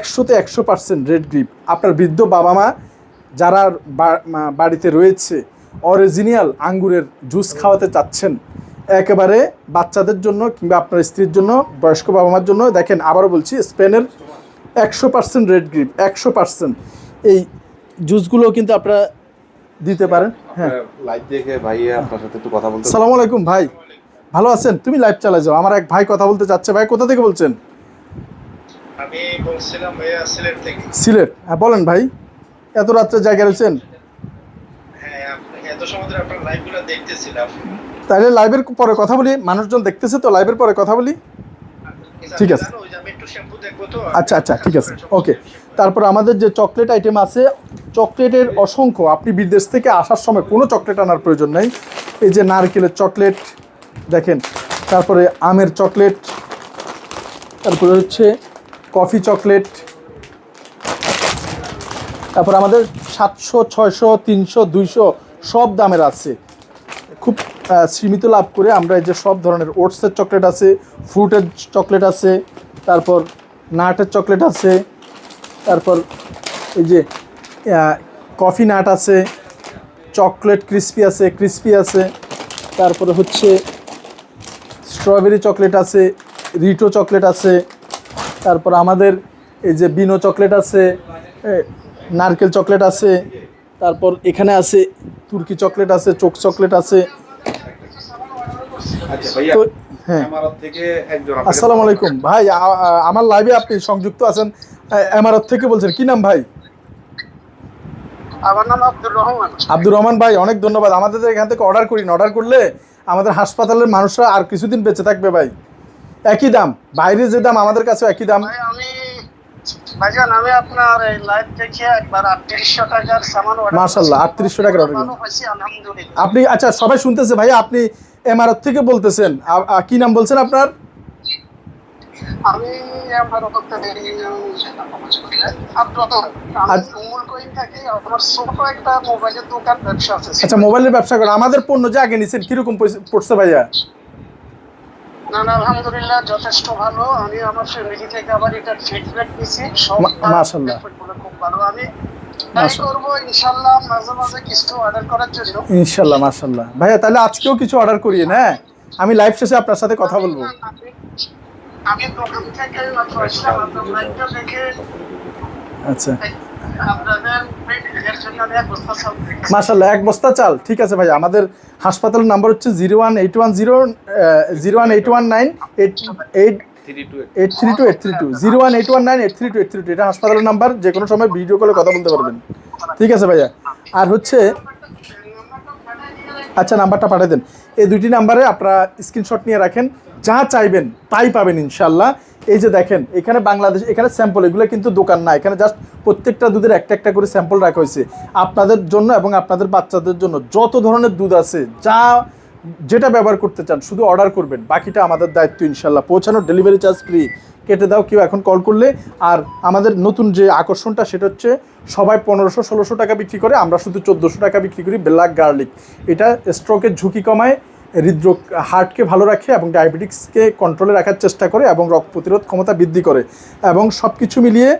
একশোতে একশো percent red grip আপনার বৃদ্ধ বাবা মা যারা বাড়িতে রয়েছে অরিজিনাল আঙ্গুরের জুস খাওয়াতে চাচ্ছেন একেবারে বাচ্চাদের জন্য কিংবা আপনার স্ত্রীর জন্য বয়স্ক বাবা মার জন্য দেখেন আবারও বলছি স্পেনের একশো পার্সেন্ট রেড গ্রিপ একশো পার্সেন্ট এই জুসগুলো কিন্তু আপনারা দিতে পারেন। হ্যাঁ। লাইভ দেখে ভাইয়া আপনার সাথে একটু কথা বলতে সালাম আলাইকুম ভাই। ভালো আছেন? তুমি লাইভ চালা যাও। আমার এক ভাই কথা বলতে চাচ্ছে। ভাই কোথা থেকে বলছেন? আমি বলছিলাম ভাইয়া সিলেট থেকে। সিলেট? হ্যাঁ বলেন ভাই এত রাত্রে জায়গা রয়েছেন? হ্যাঁ এত সময় ধরে আপনার লাইভগুলো দেখতেছিলাম। তাহলে লাইভের পরে কথা বলি মানুষজন দেখতেছে তো লাইভের পরে কথা বলি? ঠিক আছে। আচ্ছা আচ্ছা ঠিক আছে। ওকে তারপর আমাদের যে চকলেট আইটেম আছে চকলেটের অসংখ্য আপনি বিদেশ থেকে আসার সময় কোনো চকলেট আনার প্রয়োজন নেই। এই যে নারকেলের চকলেট দেখেন। তারপরে আমের চকলেট তারপরে হচ্ছে কফি, চকলেট। তারপর আমাদের সাতশো, ছয়শো, তিনশো, দুইশো সব দামের আছে। খুব সীমিত লাভ করে আমরা এই যে সব ধরনের ওটসের চকলেট আছে, ফ্রুটের চকলেট আছে, তারপর নাটের চকলেট আছে, তারপর এই যে কফি নাট আছে, চকলেট ক্রিস্পি আছে ক্রিস্পি আছে, তারপরে হচ্ছে স্ট্রবেরি চকলেট আছে, রিটো চকলেট আছে তারপর আমাদের এই যে বিনো চকলেট আছে নারকেল চকলেট আছে তারপর এখানে আছে তুর্কি চকলেট আছে চোখ চকলেট আছে। আচ্ছা তো হ্যাঁ। আসসালামু আলাইকুম। ভাই আমার লাইভে আপনি সংযুক্ত আছেন এমারত থেকে বলছেন। কি নাম ভাই? আমার নাম আব্দুর রহমান। আব্দুর রহমান ভাই অনেক ধন্যবাদ। আমাদের এখান থেকে অর্ডার করি অর্ডার করলে আমাদের হাসপাতালের মানুষরা আর কিছুদিন বেঁচে থাকবে ভাই। একই দাম বাইরে যে দাম আমাদের কাছে একই দাম। ভাই আমি ভাইজান আমি আপনার এই লাইভ দেখে একবার আটত্রিশশো টাকার সামান order মাশাআল্লাহ, 3800 টাকার order আলহামদুলিল্লাহ। আপনি আচ্ছা সবাই শুনতেছে ভাই আপনি এমারত থেকে বলতেছেন। কি নাম বলছেন আপনার? আমি আচ্ছা। থাকি আচ্ছা মোবাইলের ব্যবসা করেন আমাদের পণ্য যে আগে নিছেন কীরকম পড়ছে ভাইয়া? না না আলহামদুলিল্লাহ যথেষ্ট ভালো। আমি আমার ফ্যামিলি থেকে আবার এটা ফিডব্যাক দিছি। সব মা- মাশাআল্লাহ। খুব ভালো। আমি ট্রাই মাশাআল্লাহ। করব ইনশাআল্লাহ মাঝে মাঝে কিছু অর্ডার করার জন্য। ভাইয়া তাহলে আজকেও কিছু অর্ডার করিয়ে হ্যাঁ? আমি লাইভ শেষে আপনার সাথে কথা বলব। আমি- আমি থেকে মাত্র আসলাম আপনার লাইভটা দেখে আচ্ছা। আমি এক বস্তা চাল ঠিক আছে ভাই, আমাদের হাসপাতালের নাম্বার হচ্ছে zero one eight one zero zero one eight one nine eight eight. Eight three two eight three two zero one eight one nine eight three two eight three two এটা হাসপাতালের নাম্বার যে কোনো সময় video কলে কথা বলতে পারবেন। ঠিক আছে ভাইয়া, আর হচ্ছে আচ্ছা নাম্বারটা পাঠিয়ে দেন। এই দুইটি নাম্বারে আপনারা স্ক্রিনশট নিয়ে রাখেন, যা চাইবেন তাই পাবেন ইনশাল্লাহ এই যে দেখেন, এখানে বাংলাদেশ এখানে স্যাম্পল এগুলো কিন্তু দোকান না। এখানে জাস্ট প্রত্যেকটা দুধের একটা একটা করে স্যাম্পল রাখা হয়েছে। আপনাদের জন্য এবং আপনাদের বাচ্চাদের জন্য যত ধরনের দুধ আছে, যা যেটা ব্যবহার করতে চান, শুধু অর্ডার করবেন। বাকিটা আমাদের দায়িত্ব ইনশাল্লাহ পৌঁছানোর ডেলিভারি চার্জ ফ্রি কেটে দাও, কেউ এখন কল করলে। আর আমাদের নতুন যে আকর্ষণটা, সেটা হচ্ছে সবাই পনেরোশো, ষোলোশো টাকা বিক্রি করে, আমরা শুধু চোদ্দোশো টাকা বিক্রি করি ব্ল্যাক গার্লিক এটা স্ট্রোকের ঝুঁকি কমায়। হৃদরোগ, হার্টকে ভালো রাখে এবং ডায়াবেটিক্সকে কন্ট্রোলে রাখার চেষ্টা করে এবং রোগ প্রতিরোধ ক্ষমতা বৃদ্ধি করে এবং সব কিছু মিলিয়ে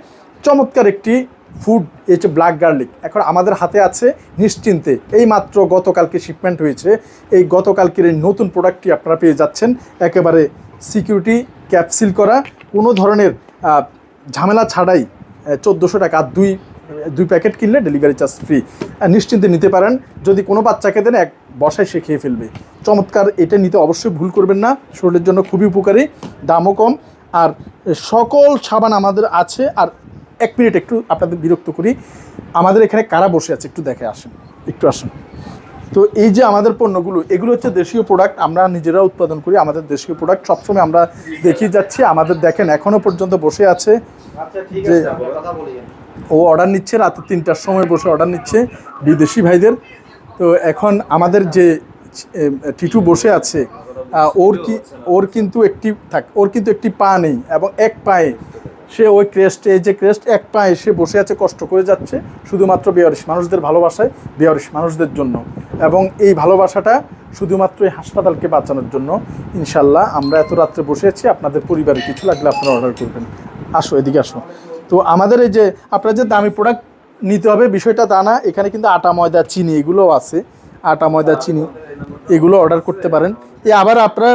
চমৎকার একটি ফুড এই হচ্ছে ব্ল্যাক গার্লিক এখন আমাদের হাতে আছে নিশ্চিন্তে। এই মাত্র গতকালকে শিপমেন্ট হয়েছে। এই গতকালকের এই নতুন প্রোডাক্টটি আপনারা পেয়ে যাচ্ছেন। একেবারে সিকিউরিটি ক্যাপসিল করা। কোনো ধরনের ঝামেলা ছাড়াই চোদ্দোশো টাকা দুই দুই প্যাকেট কিনলে ডেলিভারি চার্জ ফ্রি নিশ্চিন্তে নিতে পারেন। যদি কোনো বাচ্চাকে দেন এক বসায় সে খেয়ে ফেলবে। চমৎকার এটা নিতে অবশ্যই ভুল করবেন না। শরীরের জন্য খুবই উপকারী দামও কম। আর সকল সাবান আমাদের আছে। আর এক মিনিট একটু আপনাদের বিরক্ত করি। আমাদের এখানে কারা বসে আছে একটু দেখে আসেন। একটু আসেন। তো এই যে আমাদের পণ্যগুলো এগুলো হচ্ছে দেশীয় প্রোডাক্ট আমরা নিজেরা উৎপাদন করি আমাদের দেশীয় প্রোডাক্ট সবসময় আমরা দেখিয়ে যাচ্ছি আমাদের দেখেন এখনও পর্যন্ত বসে আছে। যে ও অর্ডার নিচ্ছে রাতে তিনটার সময় বসে অর্ডার নিচ্ছে। বিদেশি ভাইদের। তো এখন আমাদের যে টিটু বসে আছে ওর কি, ওর কিন্তু একটি থাক, ওর কিন্তু একটি পা নেই এবং এক পায়ে সে ওই ক্রেস্টে যে ক্রেস্ট এক পায়ে সে বসে আছে, কষ্ট করে যাচ্ছে শুধুমাত্র বেয়ারিশ মানুষদের ভালোবাসায়, বেয়ারিশ মানুষদের জন্য এবং এই ভালোবাসাটা শুধুমাত্র এই হাসপাতালকে বাঁচানোর জন্য। ইনশাল্লাহ আমরা এত রাত্রে বসে আছি, আপনাদের পরিবারে কিছু লাগলে আপনারা অর্ডার করবেন। আসো, এদিকে আসো। তো আমাদের এই যে, আপনার যে দামি প্রোডাক্ট নিতে হবে। বিষয়টা তা না, এখানে কিন্তু আটা, ময়দা, চিনি এগুলোও আছে। আটা, ময়দা, চিনি এগুলো অর্ডার করতে পারেন। এ আবার আপনারা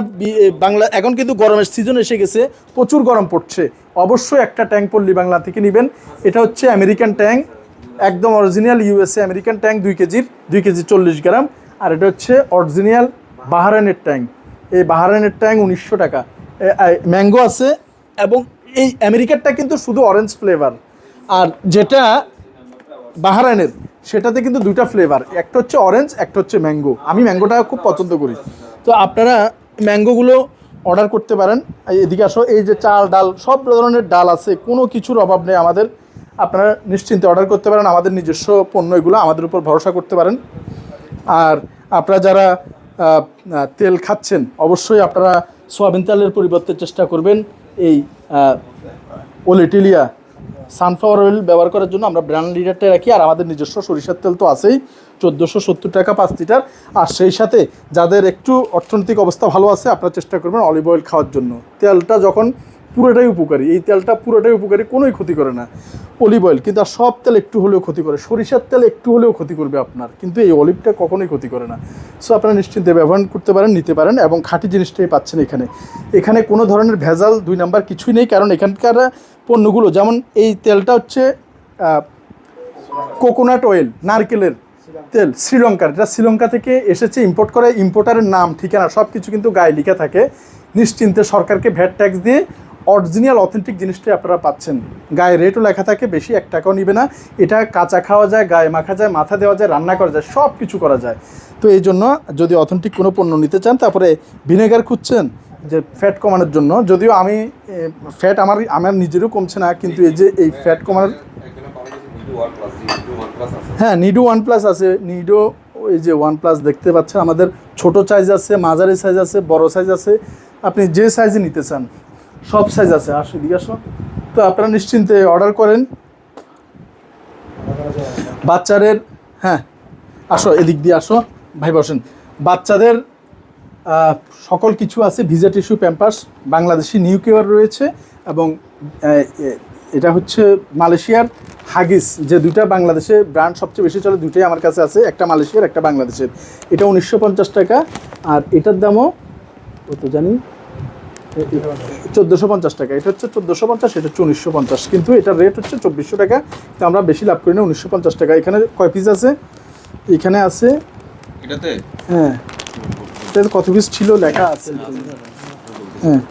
বাংলা এখন কিন্তু গরমের সিজন এসে গেছে, প্রচুর গরম পড়ছে। অবশ্যই একটা ট্যাঙ্ক পল্লী বাংলা থেকে নেবেন। এটা হচ্ছে আমেরিকান ট্যাঙ্ক, একদম অরিজিনাল ইউএসএ আমেরিকান ট্যাঙ্ক, দুই কেজির, দুই কেজি চল্লিশ গ্রাম। আর এটা হচ্ছে অরিজিনাল বাহারানের ট্যাঙ্ক। এই বাহারানের ট্যাঙ্ক উনিশশো টাকা। ম্যাঙ্গো আছে এবং এই আমেরিকারটা কিন্তু শুধু অরেঞ্জ ফ্লেভার আর যেটা বাহারাইনের, সেটাতে কিন্তু দুইটা ফ্লেভার একটা হচ্ছে অরেঞ্জ একটা হচ্ছে ম্যাঙ্গো আমি ম্যাঙ্গোটা খুব পছন্দ করি। তো আপনারা ম্যাঙ্গোগুলো অর্ডার করতে পারেন। এদিকে আসো, এই যে চাল, ডাল, সব ধরনের ডাল আছে, কোনো কিছুর অভাব নেই আমাদের। আপনারা নিশ্চিন্তে অর্ডার করতে পারেন, আমাদের নিজস্ব পণ্য এগুলো আমাদের উপর ভরসা করতে পারেন। আর আপনারা যারা তেল খাচ্ছেন, অবশ্যই আপনারা সোয়াবিন তেলের পরিবর্তে চেষ্টা করবেন। এই ওলিটিলিয়া সানফ্লাওয়ার অয়েল ব্যবহার করার জন্য আমরা ব্র্যান্ড লিডারটা রাখি, আর আমাদের নিজস্ব সরিষার তেল তো আছেই, চোদ্দোশো সত্তর টাকা পাঁচ লিটার। আর সেই সাথে যাদের একটু অর্থনৈতিক অবস্থা ভালো আছে, আপনারা চেষ্টা করবেন অলিভ অয়েল খাওয়ার জন্য। তেলটা যখন পুরোটাই উপকারী, এই তেলটা পুরোটাই উপকারী, কোনোই ক্ষতি করে না। অলিভ অয়েল কিন্তু আর সব তেল একটু হলেও ক্ষতি করে, সরিষার তেল একটু হলেও ক্ষতি করবে আপনার, কিন্তু এই অলিভটা কখনোই ক্ষতি করে না। সো আপনারা নিশ্চিন্তে ব্যবহার করতে পারেন, নিতে পারেন, এবং খাঁটি জিনিসটাই পাচ্ছেন এখানে। এখানে কোনো ধরনের ভেজাল দুই নাম্বার কিছুই নেই, কারণ এখানকার পণ্যগুলো, যেমন এই তেলটা হচ্ছে কোকোনাট অয়েল নারকেলের তেল, শ্রীলঙ্কার। এটা শ্রীলঙ্কা থেকে এসেছে ইম্পোর্ট করে ইম্পোর্টারের নাম, ঠিকানা সব কিছু কিন্তু গায়ে লেখা থাকে। নিশ্চিন্তে সরকারকে ভ্যাট ট্যাক্স দিয়ে অরিজিনাল অথেন্টিক জিনিসটাই আপনারা পাচ্ছেন। গায়ে রেটও লেখা থাকে, বেশি এক টাকাও নিবে না। এটা কাঁচা খাওয়া যায়, গায়ে মাখা যায়, মাথা দেওয়া যায়, রান্না করা যায় সব কিছু করা যায়। তো এই জন্য যদি অথেন্টিক কোনো পণ্য নিতে চান, তারপরে ভিনেগার খুঁজছেন যে ফ্যাট কমানোর জন্য, যদিও আমি ফ্যাট আমার আমার নিজেরও কমছে না, কিন্তু এই যে এই ফ্যাট কমানোর হ্যাঁ নিডো ওয়ান প্লাস আছে। নিডো ওই যে ওয়ান প্লাস দেখতে পাচ্ছেন, আমাদের ছোট সাইজ আছে, মাঝারি সাইজ আছে, বড় সাইজ আছে। আপনি যে সাইজে নিতে চান, সব সাইজ আছে। আসো এদিকে আসো। তো আপনারা নিশ্চিন্তে অর্ডার করেন। বাচ্চাদের হ্যাঁ আসো, এদিক দিয়ে আসো। ভাই বসেন। বাচ্চাদের সকল কিছু আছে ভিজা টিস্যু প্যাম্পাস বাংলাদেশি নিউ কেয়ার রয়েছে এবং এটা হচ্ছে মালয়েশিয়ার হাগিস যে দুইটা বাংলাদেশে ব্র্যান্ড সবচেয়ে বেশি চলে দুইটাই আমার কাছে আছে একটা মালয়েশিয়ার একটা বাংলাদেশের। এটা উনিশশো পঞ্চাশ টাকা আর এটার দামও কত জানি? চোদ্দোশো পঞ্চাশ টাকা এটা হচ্ছে চোদ্দোশো পঞ্চাশ এটা হচ্ছে উনিশশো পঞ্চাশ কিন্তু এটার রেট হচ্ছে চব্বিশশো টাকা তো আমরা বেশি লাভ করি না উনিশশো পঞ্চাশ টাকা। এখানে কয় পিস আছে? এখানে আছে এটাতে? হ্যাঁ। এটাতে কত পিস ছিল লেখা আছে? হ্যাঁ।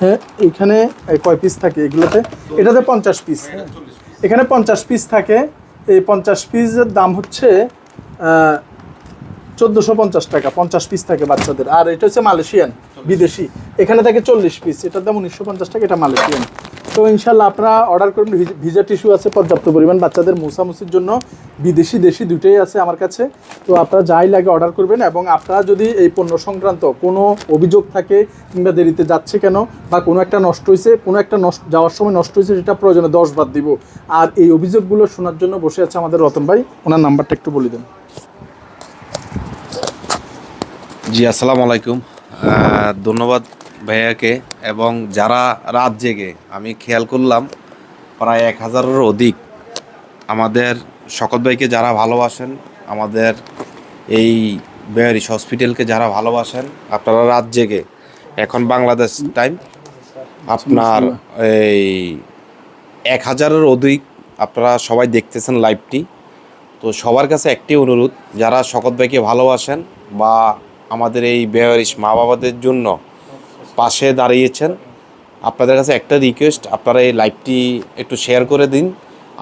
হ্যাঁ এখানে কয় পিস থাকে এগুলোতে? এটাতে পঞ্চাশ পিস এখানে পঞ্চাশ পিস থাকে। এই পঞ্চাশ পিসের দাম হচ্ছে চোদ্দোশো পঞ্চাশ টাকা, পঞ্চাশ পিস থাকে বাচ্চাদের। আর এটা হচ্ছে মালয়েশিয়ান, বিদেশি। এখানে থাকে চল্লিশ পিস এটার দাম উনিশশো পঞ্চাশ টাকা, এটা মালয়েশিয়ান। তো ইনশাল্লাহ আপনারা অর্ডার করুন। ভিজ- টিস্যু আছে, পর্যাপ্ত পরিমাণ বাচ্চাদের মোসামুসির জন্য। বিদেশি, দেশি দুটোই আছে আমার কাছে। তো আপনারা যাই লাগে অর্ডার করবেন এবং আপনারা যদি এই পণ্য সংক্রান্ত কোনো অভিযোগ থাকে কিংবা দেরিতে যাচ্ছে কেন বা কোনো একটা নষ্ট হয়েছে কোনো একটা নষ্ট, যাওয়ার সময় নষ্ট হয়েছে সেটা প্রয়োজনে দশ বাদ দিব। আর এই অভিযোগগুলো শোনার জন্য বসে আছে আমাদের রতন ভাই। ওনার নাম্বারটা একটু বলে দেন। জি, আসসালামু আলাইকুম। ধন্যবাদ ভাইয়াকে এবং যারা রাত জেগে, আমি খেয়াল করলাম প্রায় এক হাজারের অধিক আমাদের শকত ভাইকে যারা ভালোবাসেন, আমাদের এই বেয়ারিশ হসপিটালকে যারা ভালোবাসেন, আপনারা রাত জেগে। এখন বাংলাদেশ টাইম, আপনার এই এক হাজারের অধিক আপনারা সবাই দেখতেছেন লাইভটি। তো সবার কাছে একটি অনুরোধ, যারা শকত ভাইকে ভালোবাসেন বা আমাদের এই বেয়ারিশ মা বাবাদের জন্য পাশে দাঁড়িয়েছেন। আপনাদের কাছে একটা রিকোয়েস্ট আপনারা এই লাইভটি একটু শেয়ার করে দিন।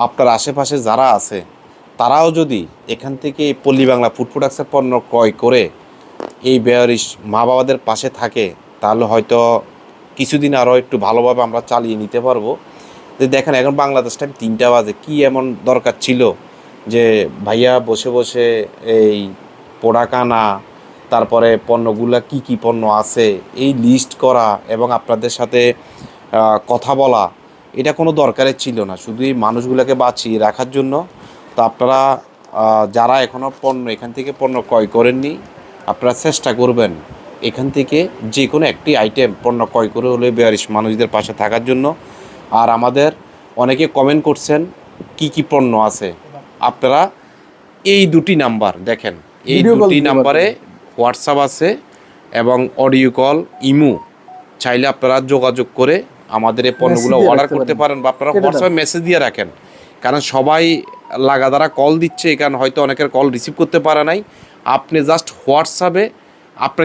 আপনার আশেপাশে যারা আছে, তারাও যদি এখান থেকে এই পল্লী বাংলা ফুড প্রোডাক্টসের পণ্য ক্রয় করে এই বেয়ারিশ মা বাবাদের পাশে থাকে, তাহলে হয়তো কিছুদিন আরও একটু ভালোভাবে আমরা চালিয়ে নিতে পারব। যে দেখেন, এখন বাংলাদেশ টাইম তিনটা বাজে। কী এমন দরকার ছিল যে ভাইয়া বসে বসে এই পোড়া কানা তারপরে পণ্যগুলা কি কি পণ্য আছে এই লিস্ট করা এবং আপনাদের সাথে কথা বলা এটা কোনো দরকারের ছিল না। শুধু এই মানুষগুলোকে বাঁচিয়ে রাখার জন্য। তো আপনারা যারা এখনও পণ্য এখান থেকে পণ্য ক্রয় করেননি আপনারা চেষ্টা করবেন এখান থেকে যে কোনো একটি আইটেম পণ্য ক্রয় করে হলে বেয়ারিশ মানুষদের পাশে থাকার জন্য। আর আমাদের অনেকে কমেন্ট করছেন কি কি পণ্য আছে? আপনারা এই দুটি নাম্বার দেখেন। এই দুটি নাম্বারে হোয়াটসঅ্যাপ আছে এবং অডিও কল ইমো। চাইলে আপনারা যোগাযোগ করে আমাদের এই পণ্যগুলো অর্ডার করতে পারেন। বা আপনারা হোয়াটসঅ্যাপে মেসেজ দিয়ে রাখেন। কারণ সবাই লাগাতারা কল দিচ্ছে এখানে কারণে হয়তো অনেকের কল রিসিভ করতে পারে নাই। আপনি জাস্ট হোয়াটসঅ্যাপে আপনার